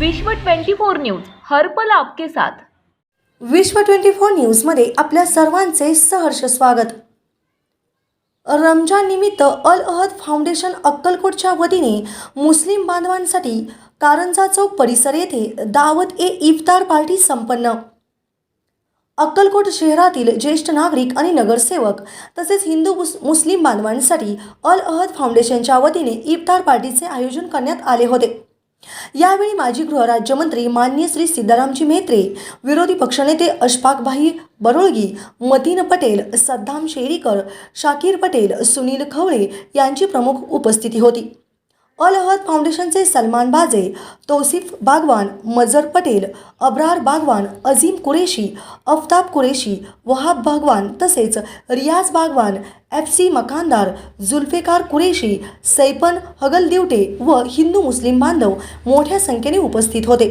विश्व 24 न्यूज हरपल आपके साथ. विश्व ट्वेंटी फोर न्यूजमध्ये आपल्या सर्वांचे सहर्ष स्वागत. रमजान निमित्त अल अहद फाउंडेशन अक्कलकोटच्या वतीने मुस्लिम बांधवांसाठी कारंजा चौक परिसर येथे दावत ए इफ्तार पार्टी संपन्न. अक्कलकोट शहरातील ज्येष्ठ नागरिक आणि नगरसेवक तसेच हिंदू मुस्लिम बांधवांसाठी अल अहद फाउंडेशनच्या वतीने इफ्तार पार्टीचे आयोजन करण्यात आले होते. यावेळी माजी गृहराज्यमंत्री मान्य श्री सिद्धारामजी म्हेत्रे विरोधी पक्षनेते अशफाकभाई बरोळगी मतीन पटेल सद्दाम शेरीकर शाकीर पटेल सुनील खवळे यांची प्रमुख उपस्थिती होती. अल अहद फाउंडेशनचे सलमान बाजे तौसिफ बागवान मजर पटेल अब्रार बागवान अझीम कुरेशी अफताब कुरेशी वहाब बागवान तसेच रियाज बागवान एफ सी मकानदार जुल्फेकार कुरेशी सैपन हगलदिवटे व हिंदू मुस्लिम बांधव मोठ्या संख्येने उपस्थित होते.